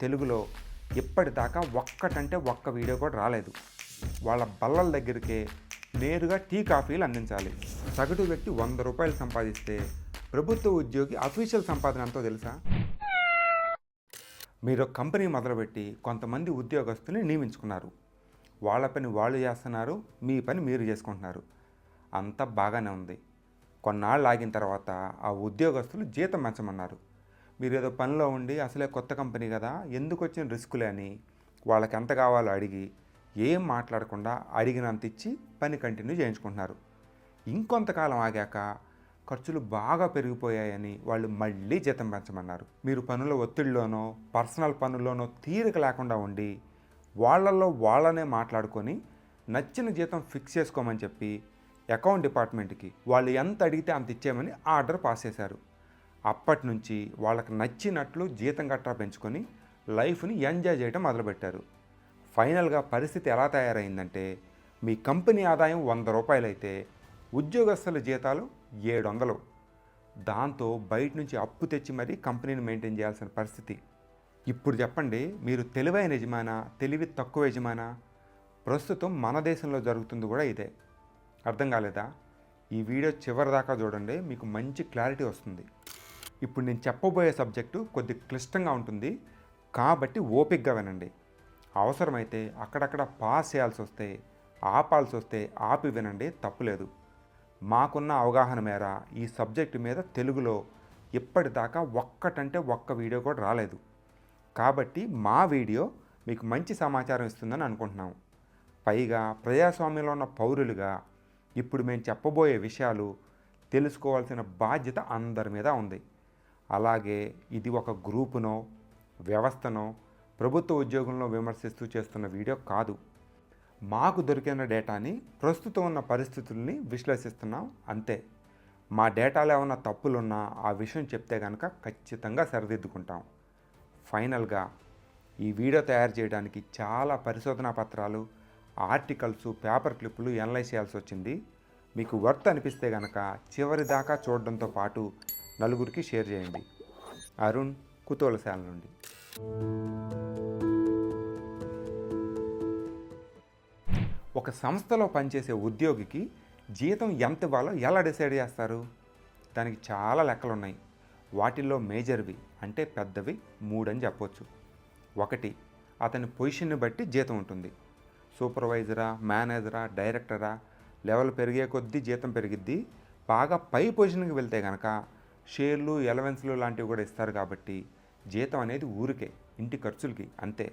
తెలుగులో ఇప్పటిదాకా ఒక్కటంటే ఒక్క వీడియో కూడా రాలేదు. వాళ్ళ బల్లల దగ్గరికే నేరుగా టీ కాఫీలు అందించాలి. సగటు వ్యక్తి వంద రూపాయలు సంపాదిస్తే ప్రభుత్వ ఉద్యోగి అఫీషియల్ సంపాదన ఎంతో తెలుసా? మీరు కంపెనీ మొదలుపెట్టి కొంతమంది ఉద్యోగస్తుని నియమించుకున్నారు. వాళ్ళ పని వాళ్ళు చేస్తున్నారు మీ పని మీరు చేసుకుంటున్నారు. అంతా బాగానే ఉంది. కొన్నాళ్ళు ఆగిన తర్వాత ఆ ఉద్యోగస్తులు జీతం పెంచమన్నారు. మీరు ఏదో పనిలో ఉండి అసలే కొత్త కంపెనీ కదా ఎందుకు వచ్చిన రిస్కులే అని వాళ్ళకి ఎంత కావాలో అడిగి ఏం మాట్లాడకుండా అడిగినంత ఇచ్చి పని కంటిన్యూ చేయించుకుంటున్నారు. ఇంకొంతకాలం ఆగాక ఖర్చులు బాగా పెరిగిపోయాయని వాళ్ళు మళ్ళీ జీతం పెంచమన్నారు. మీరు పనుల ఒత్తిడిలోనో పర్సనల్ పనుల్లోనో తీరిక లేకుండా ఉండి వాళ్ళల్లో వాళ్ళనే మాట్లాడుకొని నచ్చిన జీతం ఫిక్స్ చేసుకోమని చెప్పి అకౌంట్ డిపార్ట్మెంట్కి వాళ్ళు ఎంత అడిగితే అంత ఇచ్చేయమని ఆర్డర్ పాస్ చేశారు. అప్పటి నుంచి వాళ్ళకి నచ్చినట్లు జీతం గట్రా పెంచుకొని లైఫ్ని ఎంజాయ్ చేయడం మొదలుపెట్టారు. ఫైనల్గా పరిస్థితి ఎలా తయారైందంటే మీ కంపెనీ ఆదాయం వంద రూపాయలైతే ఉద్యోగస్తుల జీతాలు ఏడు వందలు దాంతో బయట నుంచి అప్పు తెచ్చి మరీ కంపెనీని మెయింటైన్ చేయాల్సిన పరిస్థితి. ఇప్పుడు చెప్పండి మీరు తెలివైన యజమానా తెలివి తక్కువ యజమానా? ప్రస్తుతం మన దేశంలో జరుగుతుంది కూడా ఇదే. అర్థం కాలేదా? ఈ వీడియో చివరి దాకా చూడండి మీకు మంచి క్లారిటీ వస్తుంది. ఇప్పుడు నేను చెప్పబోయే సబ్జెక్టు కొద్ది క్లిష్టంగా ఉంటుంది. కాబట్టి ఓపిక్గా వినండి. అవసరమైతే అక్కడక్కడ పాస్ చేయాల్సి వస్తే ఆపాల్సి వస్తే ఆపి వినండి తప్పులేదు మాకున్న అవగాహన మేర ఈ సబ్జెక్టు మీద తెలుగులో ఇప్పటిదాకా ఒక్కటంటే ఒక్క వీడియో కూడా రాలేదు. కాబట్టి మా వీడియో మీకు మంచి సమాచారం ఇస్తుందని అనుకుంటున్నాం పైగా ప్రజాస్వామ్యంలో ఉన్న పౌరులుగా ఇప్పుడు మేము చెప్పబోయే విషయాలు తెలుసుకోవాల్సిన బాధ్యత అందరి మీద ఉంది. అలాగే ఇది ఒక గ్రూపునో వ్యవస్థనో ప్రభుత్వ ఉద్యోగంలో విమర్శిస్తూ చేస్తున్న వీడియో కాదు. మాకు దొరికిన డేటాని ప్రస్తుతం ఉన్న పరిస్థితుల్ని విశ్లేషిస్తున్నాం అంతే. మా డేటాలో ఏమైనా తప్పులున్నా ఆ విషయం చెప్తే కనుక ఖచ్చితంగా సరిదిద్దుకుంటాం. ఫైనల్గా ఈ వీడియో తయారు చేయడానికి చాలా పరిశోధనా పత్రాలు ఆర్టికల్స్ పేపర్ క్లిప్పులు ఎనలైజ్ చేయాల్సి వచ్చింది. మీకు వర్త్ అనిపిస్తే కనుక చివరి దాకా చూడడంతో పాటు నలుగురికి షేర్ చేయండి. అరుణ్ కుతూలశాల నుండి. ఒక సంస్థలో పనిచేసే ఉద్యోగికి జీతం ఎంత ఇవ్వాలో ఎలా డిసైడ్ చేస్తారు? దానికి చాలా లెక్కలు ఉన్నాయి వాటిల్లో మేజర్వి అంటే పెద్దవి మూడని చెప్పొచ్చు. ఒకటి అతని పొజిషన్ని బట్టి జీతం ఉంటుంది. సూపర్వైజరా మేనేజరా డైరెక్టరా లెవెల్ పెరిగే కొద్దీ జీతం పెరిగిద్ది. బాగా పై పొజిషన్కి వెళ్తే కనుక షేర్లు ఎలవెన్స్లు లాంటివి కూడా ఇస్తారు కాబట్టి జీతం అనేది ఊరికే ఇంటి ఖర్చులకి అంతే.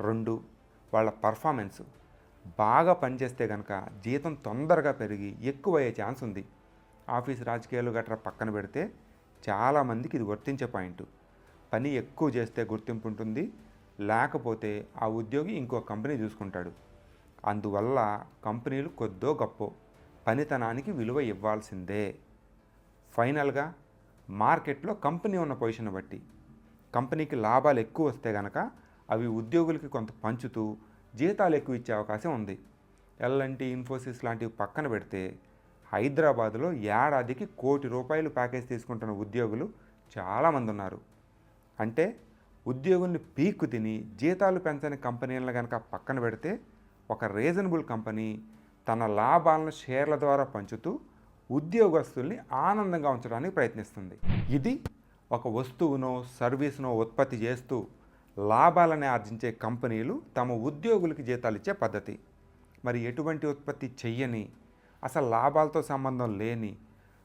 రెండు వాళ్ళ పర్ఫార్మెన్స్ బాగా పనిచేస్తే కనుక జీతం తొందరగా పెరిగి ఎక్కువ అయ్యే ఛాన్స్ ఉంది. ఆఫీస్ రాజకీయాలు గట్రా పక్కన పెడితే చాలామందికి ఇది వర్తించే పాయింట్ పని ఎక్కువ చేస్తే గుర్తింపు ఉంటుంది లేకపోతే ఆ ఉద్యోగి ఇంకో కంపెనీ చూసుకుంటాడు. అందువల్ల కంపెనీలు కొద్దో గొప్పో పనితనానికి విలువ ఇవ్వాల్సిందే. ఫైనల్గా మార్కెట్లో కంపెనీ ఉన్న పొజిషన్ బట్టి. కంపెనీకి లాభాలు ఎక్కువ వస్తే కనుక అవి ఉద్యోగులకి కొంత పంచుతూ జీతాలు ఎక్కువ ఇచ్చే అవకాశం ఉంది. ఎల్ఎన్టీ ఇన్ఫోసిస్ లాంటివి పక్కన పెడితే హైదరాబాద్లో ఏడాదికి కోటి రూపాయలు ప్యాకేజ్ తీసుకుంటున్న ఉద్యోగులు చాలామంది ఉన్నారు. అంటే ఉద్యోగుల్ని పీక్కు తిని జీతాలు పెంచని కంపెనీలను కనుక పక్కన పెడితే ఒక రీజనబుల్ కంపెనీ తన లాభాలను షేర్ల ద్వారా పంచుతూ ఉద్యోగస్తుల్ని ఆనందంగా ఉంచడానికి ప్రయత్నిస్తుంది. ఇది ఒక వస్తువునో సర్వీస్నో ఉత్పత్తి చేస్తూ లాభాలని ఆర్జించే కంపెనీలు తమ ఉద్యోగులకి జీతాలు ఇచ్చే పద్ధతి. మరి ఎటువంటి ఉత్పత్తి చెయ్యని అసలు లాభాలతో సంబంధం లేని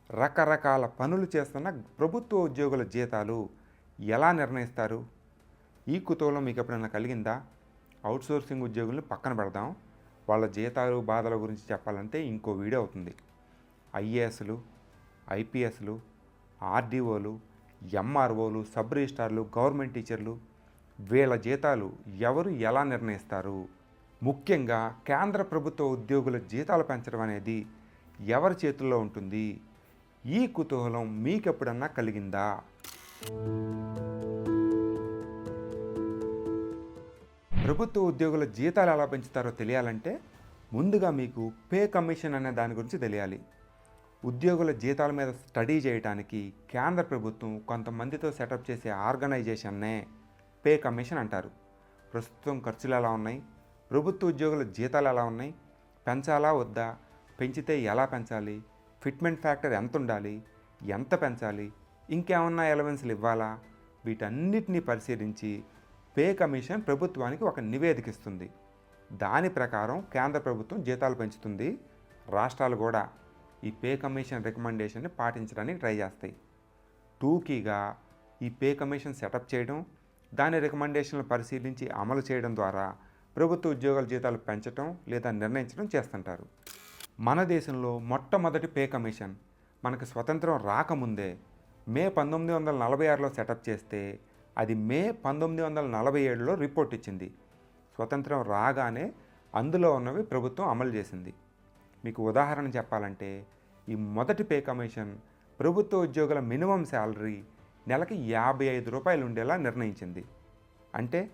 రకరకాల పనులు చేస్తున్న ప్రభుత్వ ఉద్యోగుల జీతాలు ఎలా నిర్ణయిస్తారు? ఈ కుతూహలం మీకు ఎప్పుడైనా కలిగిందా? అవుట్సోర్సింగ్ ఉద్యోగుల్ని పక్కన పెడదాం. వాళ్ళ జీతాలు బాధల గురించి చెప్పాలంటే ఇంకో వీడియో అవుతుంది. ఐఏఎస్లు ఐపీఎస్లు ఆర్డీఓలు ఎంఆర్ఓలు సబ్ రిజిస్టార్లు గవర్నమెంట్ టీచర్లు వీళ్ళ జీతాలు ఎవరు ఎలా నిర్ణయిస్తారు? ముఖ్యంగా కేంద్ర ప్రభుత్వ ఉద్యోగుల జీతాలు పెంచడం అనేది ఎవరి చేతుల్లో ఉంటుంది? ఈ కుతూహలం మీకెప్పుడన్నా కలిగిందా? ప్రభుత్వ ఉద్యోగుల జీతాలు ఎలా పెంచుతారో తెలియాలంటే ముందుగా మీకు పే కమిషన్ అనే దాని గురించి తెలియాలి. ఉద్యోగుల జీతాల మీద స్టడీ చేయడానికి కేంద్ర ప్రభుత్వం కొంతమందితో సెటప్ చేసే ఆర్గనైజేషన్నే పే కమిషన్ అంటారు. ప్రస్తుతం ఖర్చులు ఎలా ఉన్నాయి? ప్రభుత్వ ఉద్యోగుల జీతాలు ఎలా ఉన్నాయి? పెంచాలా వద్దా? పెంచితే ఎలా పెంచాలి? ఫిట్మెంట్ ఫ్యాక్టర్ ఎంత ఉండాలి? ఎంత పెంచాలి? ఇంకేమన్నా ఎలవెన్స్లు ఇవ్వాలా? వీటన్నిటిని పరిశీలించి పే కమిషన్ ప్రభుత్వానికి ఒక నివేదిక ఇస్తుంది. దాని ప్రకారం కేంద్ర ప్రభుత్వం జీతాలు పెంచుతుంది. రాష్ట్రాలు కూడా. ఈ పే కమిషన్ రికమెండేషన్ని పాటించడానికి ట్రై చేస్తాయి. టూకీగా ఈ పే కమిషన్ సెటప్ చేయడం దాని రికమెండేషన్లు పరిశీలించి అమలు చేయడం ద్వారా ప్రభుత్వ ఉద్యోగుల జీతాలు పెంచడం లేదా నిర్ణయించడం చేస్తుంటారు. మన దేశంలో మొట్టమొదటి పే కమిషన్ మనకు స్వతంత్రం రాకముందే మే పంతొమ్మిది వందల నలభై ఆరులో సెటప్ చేస్తే అది మే పంతొమ్మిది వందల నలభై ఏడులో రిపోర్ట్ ఇచ్చింది. స్వతంత్రం రాగానే అందులో ఉన్నవి ప్రభుత్వం అమలు చేసింది. మీకు ఉదాహరణ చెప్పాలంటే ఈ మొదటి పే కమిషన్ ప్రభుత్వ ఉద్యోగుల మినిమం శాలరీ నెలకి యాభై ఐదు రూపాయలు ఉండేలా నిర్ణయించింది. అంటే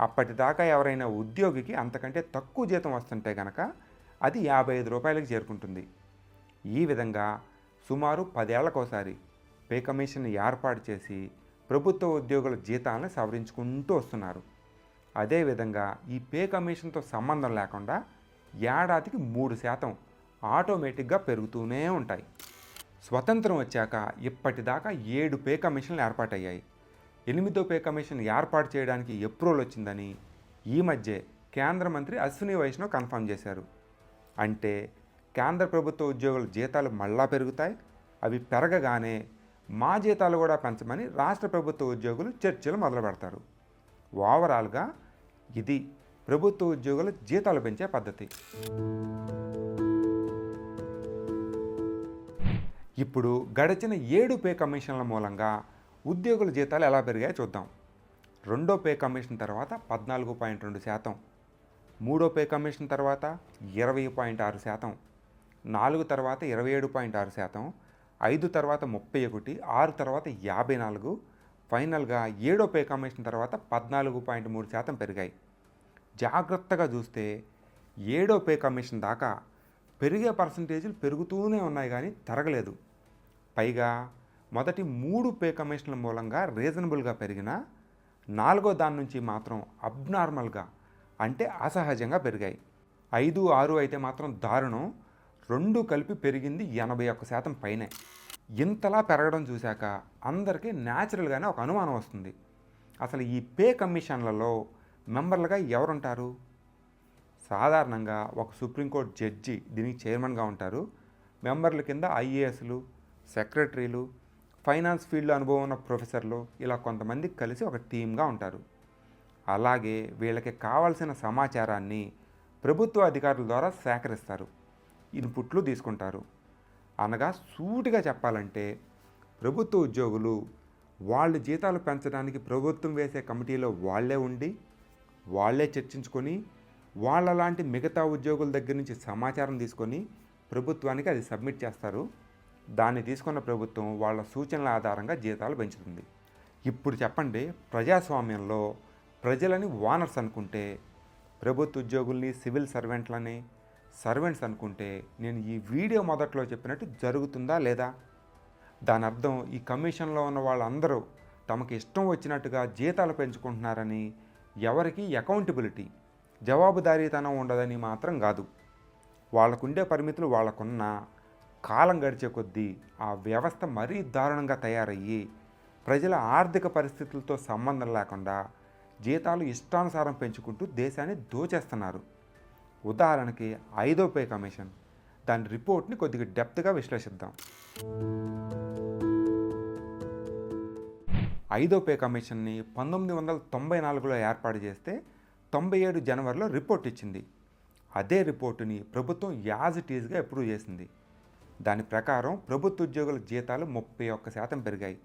అప్పటిదాకా ఎవరైనా ఉద్యోగికి అంతకంటే తక్కువ జీతం వస్తుంటే కనుక అది యాభై ఐదు రూపాయలకు చేరుకుంటుంది. ఈ విధంగా సుమారు పదేళ్ళకోసారి పే కమిషన్ ఏర్పాటు చేసి ప్రభుత్వ ఉద్యోగుల జీతాలను సవరించుకుంటూ వస్తున్నారు. అదేవిధంగా ఈ పే కమిషన్తో సంబంధం లేకుండా ఏడాదికి మూడు శాతం ఆటోమేటిక్గా పెరుగుతూనే ఉంటాయి. స్వతంత్రం వచ్చాక ఇప్పటిదాకా ఏడు పే కమిషన్లు ఏర్పాటయ్యాయి. ఎనిమిదో పే కమిషన్ ఏర్పాటు చేయడానికి ఎప్రూవల్ వచ్చిందని ఈ మధ్య కేంద్ర మంత్రి అశ్విని వైష్ణవ్ కన్ఫర్మ్ చేశారు. అంటే కేంద్ర ప్రభుత్వ ఉద్యోగుల జీతాలు మళ్ళా పెరుగుతాయి. అవి పెరగగానే మా జీతాలు కూడా పెంచమని రాష్ట్ర ప్రభుత్వ ఉద్యోగులు చర్చలు మొదలు పెడతారు ఓవరాల్గా ఇది ప్రభుత్వ ఉద్యోగుల జీతాలు పెంచే పద్ధతి. ఇప్పుడు గడిచిన ఏడు పే కమిషన్ల మూలంగా ఉద్యోగుల జీతాలు ఎలా పెరిగాయో చూద్దాం. రెండో పే కమిషన్ తర్వాత పద్నాలుగు పాయింట్ రెండు శాతం. మూడో పే కమిషన్ తర్వాత ఇరవై పాయింట్ ఆరు శాతం. నాలుగు తర్వాత ఇరవై ఏడు పాయింట్ ఆరు శాతం. ఐదు తర్వాత ముప్పై ఒకటి ఆరు తర్వాత యాభై నాలుగు. ఫైనల్గా ఏడో పే కమిషన్ తర్వాత పద్నాలుగు పాయింట్ మూడు శాతం పెరిగాయి. జాగ్రత్తగా చూస్తే ఏడో పే కమిషన్ దాకా పెరిగే పర్సంటేజీలు పెరుగుతూనే ఉన్నాయి కానీ తరగలేదు. పైగా మొదటి మూడు పే కమిషన్ల మూలంగా రీజనబుల్గా పెరిగిన నాలుగో దాని నుంచి మాత్రం అబ్నార్మల్గా అంటే అసహజంగా పెరిగాయి. ఐదు ఆరు అయితే మాత్రం దారుణం. రెండు కలిపి పెరిగింది ఎనభై ఒక్క శాతం పైనే. ఇంతలా పెరగడం చూశాక అందరికీ న్యాచురల్గానే ఒక అనుమానం వస్తుంది. అసలు ఈ పే కమిషన్లలో మెంబర్లుగా ఎవరుంటారు? సాధారణంగా ఒక సుప్రీంకోర్టు జడ్జి దీనికి చైర్మన్గా ఉంటారు. మెంబర్ల కింద ఐఏఎస్లు సెక్రటరీలు ఫైనాన్స్ ఫీల్డ్లో అనుభవం ఉన్న ప్రొఫెసర్లు ఇలా కొంతమంది కలిసి ఒక టీమ్గా ఉంటారు. అలాగే వీళ్ళకి కావాల్సిన సమాచారాన్ని ప్రభుత్వ అధికారుల ద్వారా సేకరిస్తారు. ఇన్పుట్లు తీసుకుంటారు. అనగా సూటిగా చెప్పాలంటే ప్రభుత్వ ఉద్యోగులు వాళ్ళ జీతాలు పెంచడానికి ప్రభుత్వం వేసే కమిటీలో వాళ్ళే ఉండి వాళ్ళే చర్చించుకొని వాళ్ళ లాంటి మిగతా ఉద్యోగుల దగ్గర నుంచి సమాచారం తీసుకొని ప్రభుత్వానికి అది సబ్మిట్ చేస్తారు. దాన్ని తీసుకున్న ప్రభుత్వం వాళ్ళ సూచనల ఆధారంగా జీతాలు పెంచుతుంది. ఇప్పుడు చెప్పండి ప్రజాస్వామ్యంలో ప్రజలని వానర్స్ అనుకుంటే ప్రభుత్వ ఉద్యోగుల్ని సివిల్ సర్వెంట్లని సర్వెంట్స్ అనుకుంటే నేను ఈ వీడియో మొదట్లో చెప్పినట్టు జరుగుతుందా లేదా? దాని అర్థం ఈ కమిషన్లో ఉన్న వాళ్ళందరూ తమకు ఇష్టం వచ్చినట్టుగా జీతాలు పెంచుకుంటున్నారని ఎవరికి అకౌంటబిలిటీ జవాబుదారీతనం ఉండదని మాత్రం కాదు. వాళ్ళకుండే పరిమితులు వాళ్ళకున్న కాలం గడిచే కొద్దీ ఆ వ్యవస్థ మరీ దారుణంగా తయారయ్యి ప్రజల ఆర్థిక పరిస్థితులతో సంబంధం లేకుండా జీతాలు ఇష్టానుసారం పెంచుకుంటూ దేశాన్ని దోచేస్తున్నారు. ఉదాహరణకి ఐదో పే కమిషన్. దాని రిపోర్ట్ని కొద్దిగా డెప్త్గా విశ్లేషిద్దాం. ఐదో పే కమిషన్ని పంతొమ్మిది వందల తొంభై నాలుగులో ఏర్పాటు చేస్తే తొంభై ఏడు జనవరిలో రిపోర్ట్ ఇచ్చింది. అదే రిపోర్టుని ప్రభుత్వం యాజ్ ఇట్ ఈజ్గా అప్రూవ్ చేసింది. దాని ప్రకారం ప్రభుత్వ ఉద్యోగుల జీతాలు ముప్పై ఒక్క శాతం పెరిగాయి.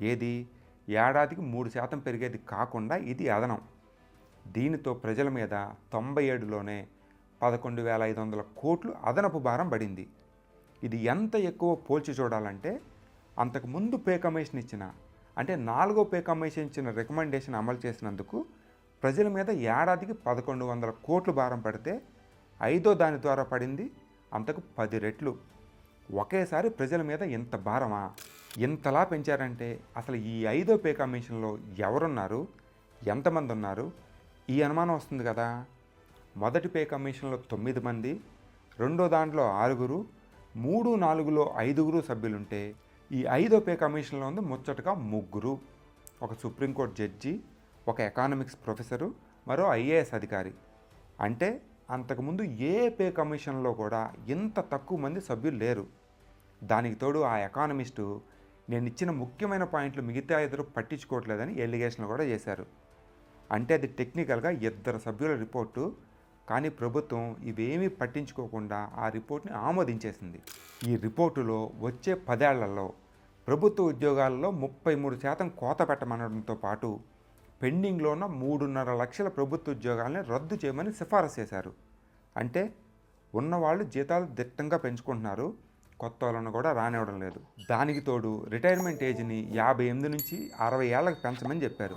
ఏది? ఏడాదికి మూడు శాతం పెరిగేది కాకుండా ఇది అదనం. దీనితో ప్రజల మీద తొంభై ఏడులోనే పదకొండు వేల ఐదు వందల కోట్లు అదనపు భారం పడింది. ఇది ఎంత ఎక్కువ పోల్చి చూడాలంటే అంతకు ముందు పే కమిషన్ ఇచ్చిన అంటే నాలుగో పే కమిషన్ ఇచ్చిన రికమెండేషన్ అమలు చేసినందుకు ప్రజల మీద ఏడాదికి పదకొండు వందల కోట్లు భారం పడితే ఐదో దాని ద్వారా పడింది అంతకు పది రెట్లు. ఒకేసారి ప్రజల మీద ఇంత భారమా? ఇంతలా పెంచారంటే అసలు ఈ ఐదో పే కమిషన్లో ఎవరున్నారు? ఎంతమంది ఉన్నారు? ఈ అనుమానం వస్తుంది కదా. మొదటి పే కమిషన్లో తొమ్మిది మంది రెండో దాంట్లో ఆరుగురు మూడు నాలుగులో ఐదుగురు సభ్యులుంటే ఈ ఐదో పే కమిషన్లో ఉంది ముచ్చటగా ముగ్గురు ఒక సుప్రీంకోర్టు జడ్జి ఒక ఎకానమిక్స్ ప్రొఫెసరు మరో ఐఏఎస్ అధికారి. అంటే అంతకుముందు ఏ పే కమిషన్లో కూడా ఇంత తక్కువ మంది సభ్యులు లేరు. దానికి తోడు ఆ ఎకానమిస్టు నేను ఇచ్చిన ముఖ్యమైన పాయింట్లు మిగతా ఇద్దరు పట్టించుకోవట్లేదని ఎలిగేషన్లు కూడా చేశారు. అంటే అది టెక్నికల్గా ఇద్దరు సభ్యుల రిపోర్టు కానీ ప్రభుత్వం ఇవేమీ పట్టించుకోకుండా ఆ రిపోర్ట్ని ఆమోదించేసింది. ఈ రిపోర్టులో వచ్చే పదేళ్ళలో ప్రభుత్వ ఉద్యోగాల్లో ముప్పై మూడు శాతం కోత పెట్టమనడంతో పాటు పెండింగ్లో ఉన్న మూడున్నర లక్షల ప్రభుత్వ ఉద్యోగాలని రద్దు చేయమని సిఫారసు చేశారు. అంటే ఉన్నవాళ్ళు జీతాలు దిట్టంగా పెంచుకుంటున్నారు కొత్త వాళ్ళను కూడా రానివ్వడం లేదు. దానికి తోడు రిటైర్మెంట్ ఏజ్ని యాభై ఎనిమిది నుంచి అరవై ఏళ్ళకి పెంచమని చెప్పారు.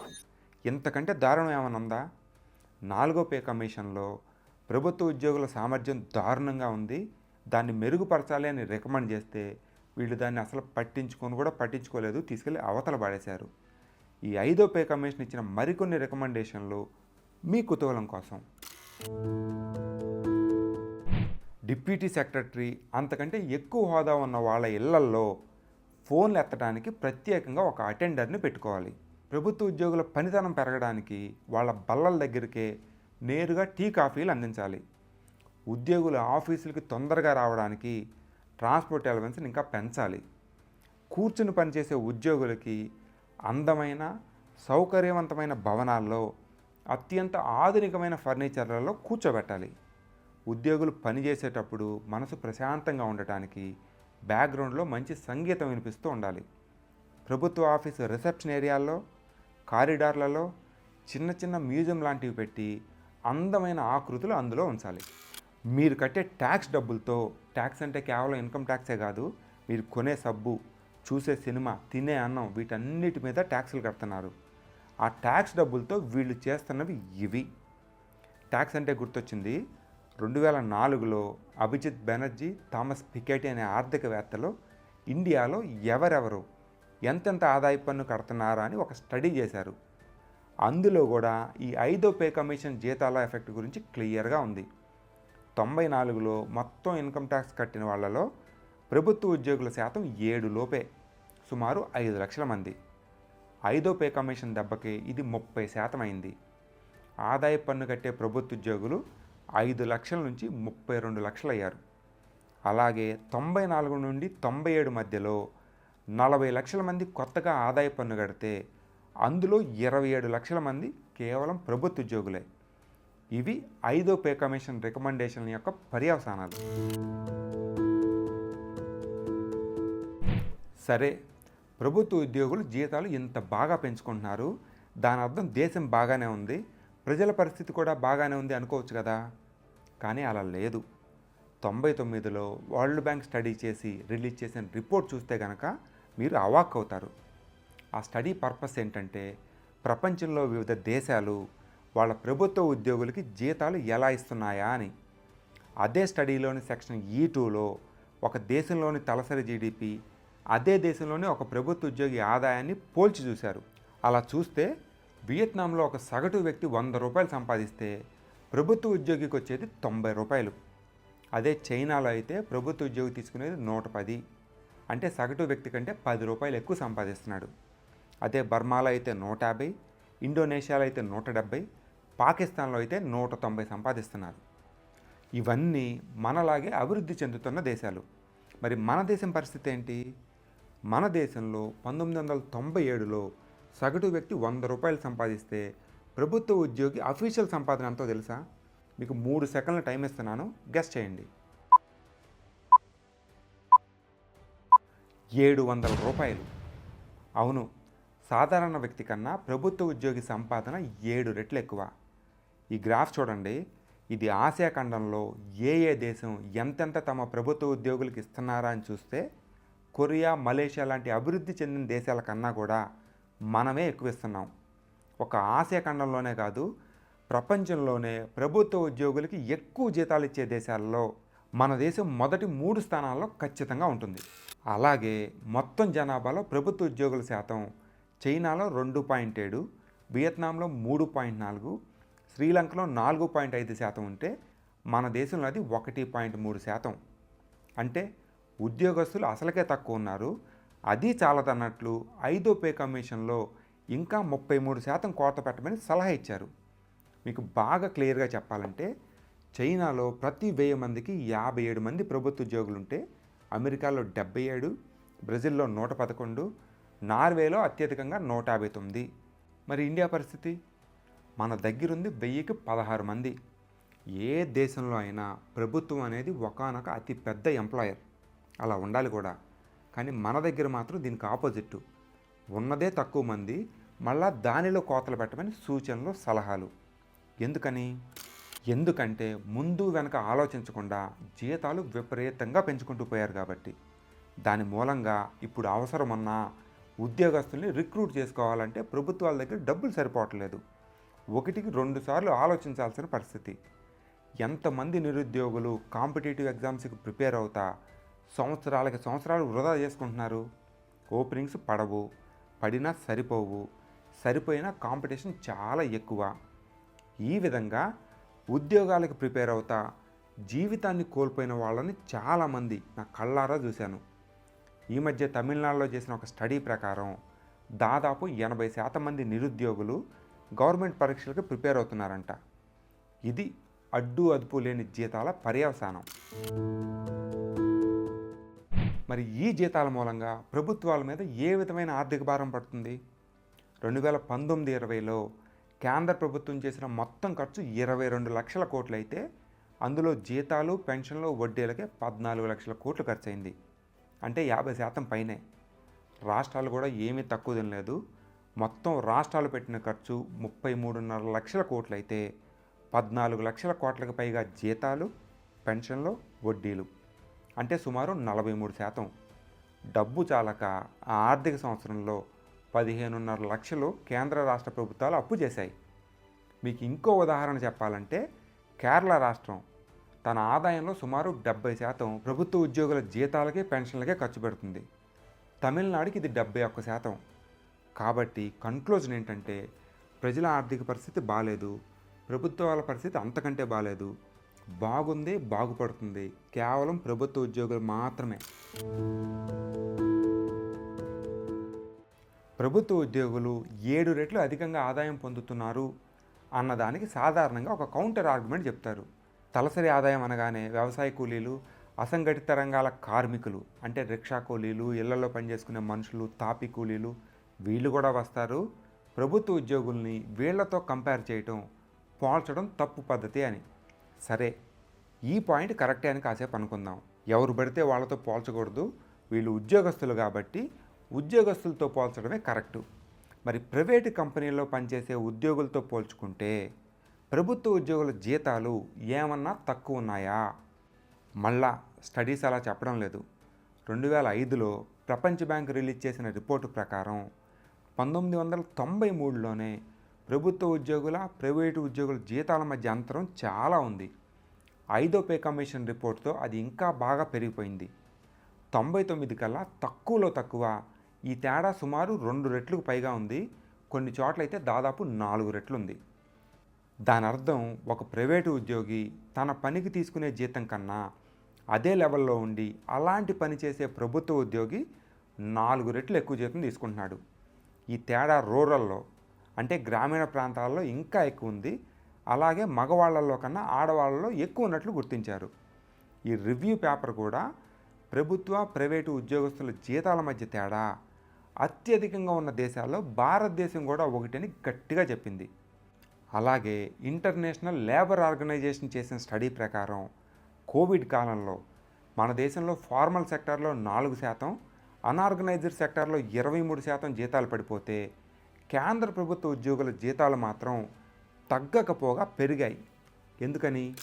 ఇంతకంటే దారుణం ఏమైనా ఉందా నాలుగో పే కమిషన్లో ప్రభుత్వ ఉద్యోగుల సామర్థ్యం దారుణంగా ఉంది. దాన్ని మెరుగుపరచాలి అని రికమెండ్ చేస్తే వీళ్ళు దాన్ని అసలు పట్టించుకొని కూడా పట్టించుకోలేదు తీసుకెళ్ళి అవతల పడేశారు ఈ ఐదో పే కమిషన్ ఇచ్చిన మరికొన్ని రికమెండేషన్లు మీ కుతూహలం కోసం. డిప్యూటీ సెక్రటరీ అంతకంటే ఎక్కువ హోదా ఉన్న వాళ్ళ ఇళ్ళల్లో ఫోన్లు ఎత్తడానికి ప్రత్యేకంగా ఒక అటెండర్ని పెట్టుకోవాలి. ప్రభుత్వ ఉద్యోగుల పనితనం పెరగడానికి వాళ్ళ బల్లల దగ్గరికే నేరుగా టీ కాఫీలు అందించాలి. ఉద్యోగుల ఆఫీసులకి తొందరగా రావడానికి ట్రాన్స్పోర్ట్ ఎలవెన్స్ని ఇంకా పెంచాలి. కూర్చుని పనిచేసే ఉద్యోగులకి అందమైన సౌకర్యవంతమైన భవనాల్లో అత్యంత ఆధునికమైన ఫర్నిచర్లలో కూర్చోబెట్టాలి. ఉద్యోగులు పనిచేసేటప్పుడు మనసు ప్రశాంతంగా ఉండటానికి బ్యాక్గ్రౌండ్లో మంచి సంగీతం వినిపిస్తూ ఉండాలి. ప్రభుత్వ ఆఫీసు రిసెప్షన్ ఏరియాల్లో కారిడార్లలో చిన్న చిన్న మ్యూజియం లాంటివి పెట్టి అందమైన ఆకృతులు అందులో ఉంచాలి. మీరు కట్టే ట్యాక్స్ డబ్బులతో ట్యాక్స్ అంటే కేవలం ఇన్కమ్ ట్యాక్సే కాదు మీరు కొనే సబ్బు చూసే సినిమా తినే అన్నం వీటన్నిటి మీద ట్యాక్సులు కడుతున్నారు. ఆ ట్యాక్స్ డబ్బులతో వీళ్ళు చేస్తున్నవి ఇవి. ట్యాక్స్ అంటే గుర్తొచ్చింది రెండు వేల నాలుగులో అభిజిత్ బెనర్జీ థామస్ పికెటి అనే ఆర్థికవేత్తలు ఇండియాలో ఎవరెవరు ఎంతెంత ఆదాయ పన్ను కడుతున్నారా అని ఒక స్టడీ చేశారు. అందులో కూడా ఈ ఐదో పే కమిషన్ జీతాల ఎఫెక్ట్ గురించి క్లియర్గా ఉంది. తొంభై నాలుగులో మొత్తం ఇన్కమ్ ట్యాక్స్ కట్టిన వాళ్ళలో ప్రభుత్వ ఉద్యోగుల శాతం ఏడు లోపే సుమారు ఐదు లక్షల మంది. ఐదో పే కమిషన్ దెబ్బకి ఇది ముప్పై శాతం అయింది. ఆదాయ పన్ను కట్టే ప్రభుత్వ ఉద్యోగులు ఐదు లక్షల నుంచి ముప్పై రెండు లక్షలు అయ్యారు అలాగే తొంభై నాలుగు నుండి తొంభై ఏడు మధ్యలో నలభై లక్షల మంది కొత్తగా ఆదాయ పన్ను కడితే అందులో ఇరవై ఏడు లక్షల మంది కేవలం ప్రభుత్వ ఉద్యోగులే. ఇవి ఐదో పే కమిషన్ రికమెండేషన్ల యొక్క పర్యవసానాలు. సరే ప్రభుత్వ ఉద్యోగులు జీతాలు ఇంత బాగా పెంచుకుంటున్నారు. దాని అర్థం దేశం బాగానే ఉంది ప్రజల పరిస్థితి కూడా బాగానే ఉంది అనుకోవచ్చు కదా. కానీ అలా లేదు. తొంభై తొమ్మిదిలో వరల్డ్ బ్యాంక్ స్టడీ చేసి రిలీజ్ చేసిన రిపోర్ట్ చూస్తే కనుక మీరు అవాక్ అవుతారు. ఆ స్టడీ పర్పస్ ఏంటంటే ప్రపంచంలో వివిధ దేశాలు వాళ్ళ ప్రభుత్వ ఉద్యోగులకి జీతాలు ఎలా ఇస్తున్నాయా అని. అదే స్టడీలోని సెక్షన్ ఈ టూలో ఒక దేశంలోని తలసరి జీడిపి అదే దేశంలోని ఒక ప్రభుత్వ ఉద్యోగి ఆదాయాన్ని పోల్చి చూశారు. అలా చూస్తే వియత్నాంలో ఒక సగటు వ్యక్తి వంద రూపాయలు సంపాదిస్తే ప్రభుత్వ ఉద్యోగికి వచ్చేది తొంభై రూపాయలు. అదే చైనాలో అయితే ప్రభుత్వ ఉద్యోగి తీసుకునేది నూట పది. అంటే సగటు వ్యక్తి కంటే పది రూపాయలు ఎక్కువ సంపాదిస్తున్నాడు. అదే బర్మాలో అయితే నూట యాభై ఇండోనేషియాలో అయితే నూట డెబ్బై పాకిస్తాన్లో అయితే నూట తొంభై సంపాదిస్తున్నారు. ఇవన్నీ మనలాగే అభివృద్ధి చెందుతున్న దేశాలు. మరి మన దేశం పరిస్థితి ఏంటి? మన దేశంలో పంతొమ్మిది వందల తొంభై ఏడులో సగటు వ్యక్తి వంద రూపాయలు సంపాదిస్తే ప్రభుత్వ ఉద్యోగి అఫీషియల్ సంపాదన ఎంతో తెలుసా? మీకు మూడు సెకండ్ల టైం ఇస్తున్నాను. గెస్ట్ చేయండి. ఏడు వందల రూపాయలు. అవును సాధారణ వ్యక్తి కన్నా ప్రభుత్వ ఉద్యోగి సంపాదన ఏడు రెట్లు ఎక్కువ. ఈ గ్రాఫ్ చూడండి. ఇది ఆసియా ఖండంలో ఏ ఏ దేశం ఎంతెంత తమ ప్రభుత్వ ఉద్యోగులకు ఇస్తున్నారా అని చూస్తే కొరియా మలేషియా లాంటి అభివృద్ధి చెందిన దేశాల కన్నా కూడా మనమే ఎక్కువ ఇస్తున్నాం. ఒక ఆసియా ఖండంలోనే కాదు ప్రపంచంలోనే ప్రభుత్వ ఉద్యోగులకి ఎక్కువ జీతాలు ఇచ్చే దేశాల్లో మన దేశం మొదటి మూడు స్థానాల్లో ఖచ్చితంగా ఉంటుంది. అలాగే మొత్తం జనాభాలో ప్రభుత్వ ఉద్యోగుల శాతం చైనాలో రెండు పాయింట్ ఏడు వియత్నాంలో మూడు పాయింట్ నాలుగు శ్రీలంకలో నాలుగు పాయింట్ ఐదు శాతం ఉంటే మన దేశంలో అది ఒకటి పాయింట్ మూడు శాతం. అంటే ఉద్యోగస్తులు అసలుకే తక్కువ ఉన్నారు. అది చాలదన్నట్లు ఐదో పే కమిషన్లో ఇంకా ముప్పై మూడు శాతం కోత పెట్టమని సలహా ఇచ్చారు. మీకు బాగా క్లియర్గా చెప్పాలంటే చైనాలో ప్రతి వెయ్యి మందికి యాభై ఏడు మంది ప్రభుత్వ ఉద్యోగులు ఉంటే అమెరికాలో డెబ్బై ఏడు బ్రెజిల్లో నూట పదకొండు నార్వేలో అత్యధికంగా నూట యాభై తొమ్మిది. మరి ఇండియా పరిస్థితి? మన దగ్గరుంది వెయ్యికి పదహారు మంది. ఏ దేశంలో అయినా ప్రభుత్వం అనేది ఒకానొక అతి పెద్ద ఎంప్లాయర్. అలా ఉండాలి కూడా. కానీ మన దగ్గర మాత్రం దీనికి ఆపోజిట్ ఉన్నదే తక్కువ మంది మళ్ళా దానిలో కోతలు పెట్టమని సూచనలు సలహాలు. ఎందుకని? ఎందుకంటే ముందు వెనక ఆలోచించకుండా జీతాలు విపరీతంగా పెంచుకుంటూ పోయారు కాబట్టి. దాని మూలంగా ఇప్పుడు అవసరమన్నా ఉద్యోగస్తుల్ని రిక్రూట్ చేసుకోవాలంటే ప్రభుత్వాల దగ్గర డబ్బులు సరిపోవట్లేదు. ఒకటికి రెండు సార్లు ఆలోచించాల్సిన పరిస్థితి. ఎంతమంది నిరుద్యోగులు కాంపిటేటివ్ ఎగ్జామ్స్కి ప్రిపేర్ అవుతా సంవత్సరాలకి సంవత్సరాలు వృధా చేసుకుంటున్నారు? ఓపెనింగ్స్ పడవు పడినా సరిపోవు సరిపోయినా కాంపిటీషన్ చాలా ఎక్కువ. ఈ విధంగా ఉద్యోగాలకు ప్రిపేర్ అవుతా జీవితాన్ని కోల్పోయిన వాళ్ళని చాలామంది నా కళ్ళారా చూశాను. ఈ మధ్య తమిళనాడులో చేసిన ఒక స్టడీ ప్రకారం దాదాపు ఎనభై శాతం మంది నిరుద్యోగులు గవర్నమెంట్ పరీక్షలకు ప్రిపేర్ అవుతున్నారంట. ఇది అడ్డు అదుపు లేని జీతాల పర్యవసానం. మరి ఈ జీతాల మూలంగా ప్రభుత్వాల మీద ఏ విధమైన ఆర్థిక భారం పడుతుంది? రెండు వేల పంతొమ్మిది ఇరవైలో కేంద్ర ప్రభుత్వం చేసిన మొత్తం ఖర్చు ఇరవై రెండు లక్షల కోట్లు అయితే అందులో జీతాలు పెన్షన్లు వడ్డీలకే పద్నాలుగు లక్షల కోట్లు ఖర్చు అయింది అంటే యాభై శాతం పైనే. రాష్ట్రాలు కూడా ఏమీ తక్కువ తినలేదు మొత్తం రాష్ట్రాలు పెట్టిన ఖర్చు ముప్పై మూడున్నర లక్షల కోట్లు అయితే పద్నాలుగు లక్షల కోట్లకు పైగా జీతాలు పెన్షన్లు వడ్డీలు. అంటే సుమారు నలభై మూడు శాతం. డబ్బు చాలక ఆ ఆర్థిక సంవత్సరంలో పదిహేనున్నర లక్షలు కేంద్ర రాష్ట్ర ప్రభుత్వాలు అప్పు చేశాయి. మీకు ఇంకో ఉదాహరణ చెప్పాలంటే కేరళ రాష్ట్రం తన ఆదాయంలో సుమారు డెబ్బై శాతం ప్రభుత్వ ఉద్యోగుల జీతాలకే పెన్షన్లకే ఖర్చు పెడుతుంది. తమిళనాడుకి ఇది డెబ్బై ఒక్క శాతం. కాబట్టి కన్క్లూజన్ ఏంటంటే ప్రజల ఆర్థిక పరిస్థితి బాగాలేదు ప్రభుత్వాల పరిస్థితి అంతకంటే బాగాలేదు బాగుంది బాగుపడుతుంది. కేవలం ప్రభుత్వ ఉద్యోగులు మాత్రమే. ప్రభుత్వ ఉద్యోగులు ఏడు రెట్లు అధికంగా ఆదాయం పొందుతున్నారు అన్నదానికి సాధారణంగా ఒక కౌంటర్ ఆర్గ్యుమెంట్ చెప్తారు. తలసరి ఆదాయం అనగానే వ్యవసాయ కూలీలు అసంఘటిత రంగాల కార్మికులు అంటే రిక్షా కూలీలు ఇళ్ళలో పనిచేసుకునే మనుషులు తాపి కూలీలు వీళ్ళు కూడా వస్తారు. ప్రభుత్వ ఉద్యోగుల్ని వీళ్ళతో కంపేర్ చేయటం పోల్చడం తప్పు పద్ధతి అని. సరే ఈ పాయింట్ కరెక్టే అని కాసేపు అనుకుందాం. ఎవరు పడితే వాళ్ళతో పోల్చకూడదు. వీళ్ళు ఉద్యోగస్తులు కాబట్టి ఉద్యోగస్తులతో పోల్చడమే కరెక్టు మరి ప్రైవేటు కంపెనీల్లో పనిచేసే ఉద్యోగులతో పోల్చుకుంటే ప్రభుత్వ ఉద్యోగుల జీతాలు ఏమన్నా తక్కువ ఉన్నాయా మళ్ళా స్టడీస్ అలా చెప్పడం లేదు. రెండు వేల ఐదులో ప్రపంచ బ్యాంక్ రిలీజ్ చేసిన రిపోర్టు ప్రకారం పంతొమ్మిది వందల తొంభై మూడులోనే ప్రభుత్వ ఉద్యోగుల ప్రైవేటు ఉద్యోగుల జీతాల మధ్య అంతరం చాలా ఉంది. ఐదో పే కమిషన్ రిపోర్ట్తో అది ఇంకా బాగా పెరిగిపోయింది. తొంభై తొమ్మిది కల్లా తక్కువలో తక్కువ. ఈ తేడా సుమారు రెండు రెట్లకు పైగా ఉంది. కొన్ని చోట్లయితే దాదాపు నాలుగు రెట్లు ఉంది దాని అర్థం ఒక ప్రైవేటు ఉద్యోగి తన పనికి తీసుకునే జీతం కన్నా అదే లెవెల్లో ఉండి అలాంటి పని చేసే ప్రభుత్వ ఉద్యోగి నాలుగు రెట్లు ఎక్కువ జీతం తీసుకుంటున్నాడు. ఈ తేడా రూరల్లో అంటే గ్రామీణ ప్రాంతాల్లో ఇంకా ఎక్కువ ఉంది. అలాగే మగవాళ్ళల్లో కన్నా ఆడవాళ్ళలో ఎక్కువ ఉన్నట్లు గుర్తించారు. ఈ రివ్యూ పేపర్ కూడా ప్రభుత్వ ప్రైవేటు ఉద్యోగస్తుల జీతాల మధ్య తేడా. అత్యధికంగా ఉన్న దేశాల్లో భారతదేశం కూడా ఒకటని గట్టిగా చెప్పింది. అలాగే ఇంటర్నేషనల్ లేబర్ ఆర్గనైజేషన్ చేసిన స్టడీ ప్రకారం కోవిడ్ కాలంలో మన దేశంలో ఫార్మల్ సెక్టార్లో నాలుగు శాతం అనార్గనైజ్డ్ సెక్టార్లో ఇరవై మూడు శాతం జీతాలు పడిపోతే కేంద్ర ప్రభుత్వ ఉద్యోగుల జీతాలు మాత్రం తగ్గకపోగా పెరిగాయి. ఎందుకని?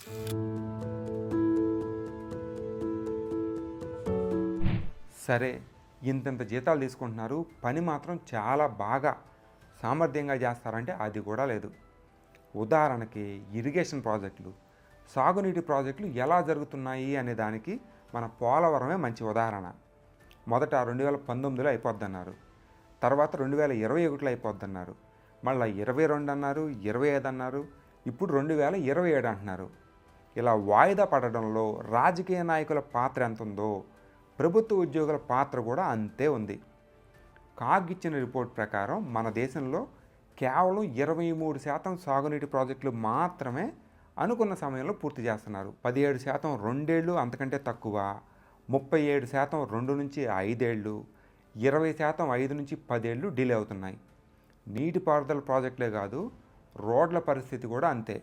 సరే ఇంతింత జీతాలు తీసుకుంటున్నారు పని మాత్రం చాలా బాగా సామర్థ్యంగా చేస్తారంటే అది కూడా లేదు. ఉదాహరణకి ఇరిగేషన్ ప్రాజెక్టులు సాగునీటి ప్రాజెక్టులు ఎలా జరుగుతున్నాయి అనే దానికి మన పోలవరమే మంచి ఉదాహరణ. మొదట రెండు వేల పంతొమ్మిదిలో అయిపోద్దన్నారు. తర్వాత రెండు వేల ఇరవై ఒకటిలో అయిపోద్దన్నారు. మళ్ళీ ఇరవై రెండు అన్నారు ఇరవై ఐదు అన్నారు ఇప్పుడు రెండు వేల ఇరవై ఏడు అంటున్నారు. ఇలా వాయిదా పడడంలో రాజకీయ నాయకుల పాత్ర ఎంత ఉందో ప్రభుత్వ ఉద్యోగుల పాత్ర కూడా అంతే ఉంది. కాగ్ ఇచ్చిన రిపోర్ట్ ప్రకారం మన దేశంలో కేవలం ఇరవై మూడు శాతం సాగునీటి ప్రాజెక్టులు మాత్రమే అనుకున్న సమయంలో పూర్తి చేస్తున్నారు. పదిహేడు శాతం రెండేళ్ళు అంతకంటే తక్కువ. ముప్పై ఏడు శాతం రెండు నుంచి ఐదేళ్ళు. ఇరవై శాతం ఐదు నుంచి పదేళ్ళు డిలే అవుతున్నాయి. నీటిపారుదల ప్రాజెక్టులే కాదు రోడ్ల పరిస్థితి కూడా అంతే.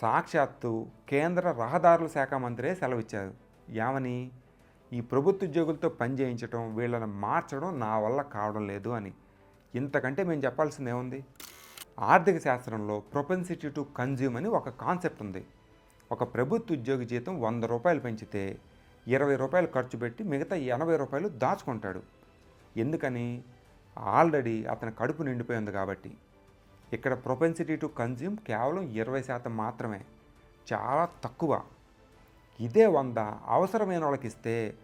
సాక్షాత్తు కేంద్ర రహదారుల శాఖ మంత్రే సెలవిచ్చారు. ఏమని? ఈ ప్రభుత్వ ఉద్యోగులతో పనిచేయించడం వీళ్ళని మార్చడం నా వల్ల కావడం లేదు అని. ఇంతకంటే మేము చెప్పాల్సింది ఏముంది? ఆర్థిక శాస్త్రంలో ప్రొపెన్సిటీ టు కన్జ్యూమ్ అని ఒక కాన్సెప్ట్ ఉంది. ఒక ప్రభుత్వ ఉద్యోగి జీతం వంద రూపాయలు పెంచితే ఇరవై రూపాయలు ఖర్చు పెట్టి మిగతా ఎనభై రూపాయలు దాచుకుంటాడు. ఎందుకని? ఆల్రెడీ అతని కడుపు నిండిపోయింది కాబట్టి. ఇక్కడ ప్రొపెన్సిటీ టు కన్జ్యూమ్ కేవలం ఇరవై శాతం మాత్రమే. చాలా తక్కువ. ఇదే వంద అవసరమైన వాళ్ళకి ఇస్తే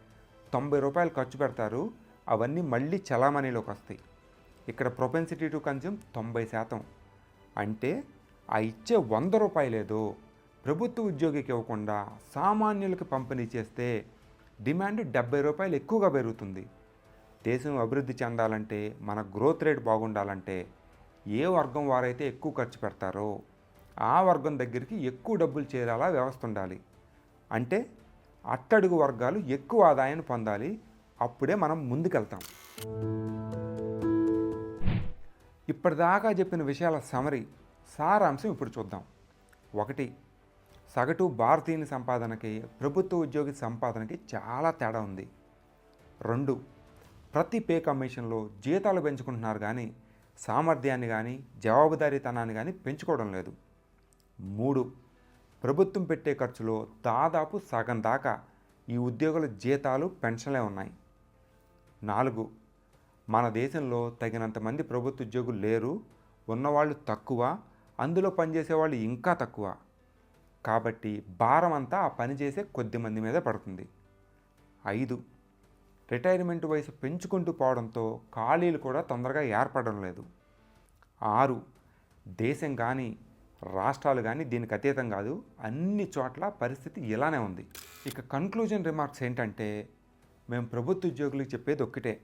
తొంభై రూపాయలు ఖర్చు పెడతారు. అవన్నీ మళ్ళీ చలామణిలోకి వస్తాయి ఇక్కడ ప్రొపెన్సిటీ టు కన్జ్యూమ్ తొంభై శాతం. అంటే ఆ ఇచ్చే వంద రూపాయలేదో ప్రభుత్వ ఉద్యోగికి ఇవ్వకుండా సామాన్యులకు పంపిణీ చేస్తే డిమాండ్ డెబ్బై రూపాయలు ఎక్కువగా పెరుగుతుంది. దేశం అభివృద్ధి చెందాలంటే మన గ్రోత్ రేట్ బాగుండాలంటే ఏ వర్గం వారైతే ఎక్కువ ఖర్చు పెడతారో ఆ వర్గం దగ్గరికి ఎక్కువ డబ్బులు చేరేలా వ్యవస్థ ఉండాలి. అంటే అట్టడుగు వర్గాలు ఎక్కువ ఆదాయాన్ని పొందాలి. అప్పుడే మనం ముందుకెళ్తాం. ఇప్పటిదాకా చెప్పిన విషయాల సమరి సారాంశం ఇప్పుడు చూద్దాం. ఒకటి సగటు భారతీయుని సంపాదనకి ప్రభుత్వ ఉద్యోగి సంపాదనకి చాలా తేడా ఉంది. రెండు ప్రతి పే కమిషన్లో జీతాలు పెంచుకుంటున్నారు కానీ సామర్థ్యాన్ని కానీ జవాబుదారీతనాన్ని కానీ పెంచుకోవడం లేదు. మూడు ప్రభుత్వం పెట్టే ఖర్చులో దాదాపు సగం దాకా ఈ ఉద్యోగుల జీతాలు పెన్షన్లే ఉన్నాయి. నాలుగు మన దేశంలో తగినంత మంది ప్రభుత్వ ఉద్యోగులు లేరు ఉన్నవాళ్ళు తక్కువ అందులో పనిచేసే వాళ్ళు ఇంకా తక్కువ. కాబట్టి భారం అంతా ఆ పని చేసే కొద్ది మంది మీద పడుతుంది. ఐదు రిటైర్మెంట్ వయసు పెంచుకుంటూ పోవడంతో ఖాళీలు కూడా తొందరగా ఏర్పడడం లేదు. ఆరు దేశం కానీ రాష్ట్రాలు కానీ దీనికి అతీతం కాదు. అన్ని చోట్ల పరిస్థితి ఇలానే ఉంది. ఇక కన్క్లూజన్ రిమార్క్స్ ఏంటంటే మేము ప్రభుత్వ ఉద్యోగులకు చెప్పేది ఒక్కటే.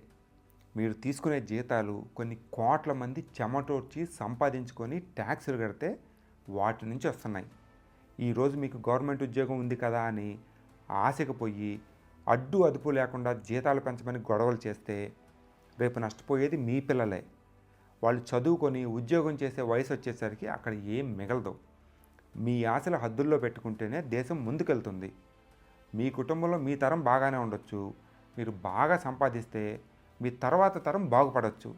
మీరు తీసుకునే జీతాలు కొన్ని కోట్ల మంది చెమటోడ్చి సంపాదించుకొని ట్యాక్సులు కడితే వాటి నుంచి వస్తున్నాయి. ఈరోజు మీకు గవర్నమెంట్ ఉద్యోగం ఉంది కదా అని ఆశకు పోయి అడ్డు అదుపు లేకుండా జీతాలు పెంచమని గొడవలు చేస్తే రేపు నష్టపోయేది మీ పిల్లలే. వాళ్ళు చదువుకొని ఉద్యోగం చేసే వయసు వచ్చేసరికి అక్కడ ఏం మిగలదు. మీ ఆశల హద్దుల్లో పెట్టుకుంటేనే దేశం ముందుకెళ్తుంది. మీ కుటుంబంలో మీ తరం బాగానే ఉండొచ్చు. మీరు బాగా సంపాదిస్తే మీ తర్వాత తరం బాగుపడవచ్చు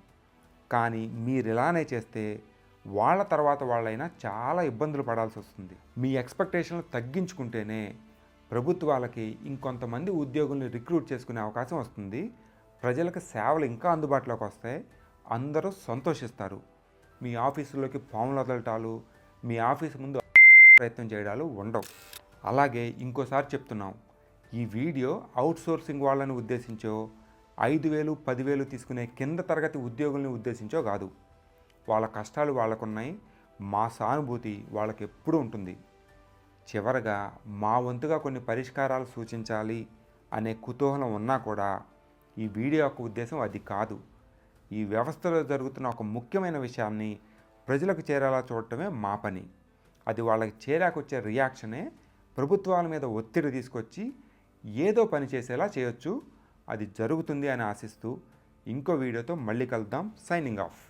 కానీ మీరు ఇలానే చేస్తే వాళ్ళ తర్వాత వాళ్ళైనా చాలా ఇబ్బందులు పడాల్సి వస్తుంది. మీ ఎక్స్పెక్టేషన్లు తగ్గించుకుంటేనే ప్రభుత్వాలకి ఇంకొంతమంది ఉద్యోగుల్ని రిక్రూట్ చేసుకునే అవకాశం వస్తుంది. ప్రజలకు సేవలు ఇంకా అందుబాటులోకి వస్తాయి. అందరూ సంతోషిస్తారు. మీ ఆఫీసులోకి పాములు వదలటాలు మీ ఆఫీస్ ముందు ప్రయత్నం చేయడాలు ఉండవు. అలాగే ఇంకోసారి చెప్తున్నాం. ఈ వీడియో అవుట్సోర్సింగ్ వాళ్ళని ఉద్దేశించో ఐదు వేలు పదివేలు తీసుకునే కింద తరగతి ఉద్యోగుల్ని ఉద్దేశించో కాదు. వాళ్ళ కష్టాలు వాళ్ళకున్నాయి మా సానుభూతి వాళ్ళకి ఎప్పుడూ ఉంటుంది. చివరగా మా వంతుగా కొన్ని పరిష్కారాలు సూచించాలి అనే కుతూహలం ఉన్నా కూడా ఈ వీడియో యొక్క ఉద్దేశం అది కాదు. ఈ వ్యవస్థలో జరుగుతున్న ఒక ముఖ్యమైన విషయాన్ని ప్రజలకు చేరేలా చూడటమే మా పని. అది వాళ్ళకి చేరాకొచ్చే రియాక్షనే ప్రభుత్వాల మీద ఒత్తిడి తీసుకొచ్చి ఏదో పని చేసేలా చేయొచ్చు. అది జరుగుతుంది అని ఆశిస్తూ ఇంకో వీడియోతో మళ్ళీ కలుద్దాం. Signing off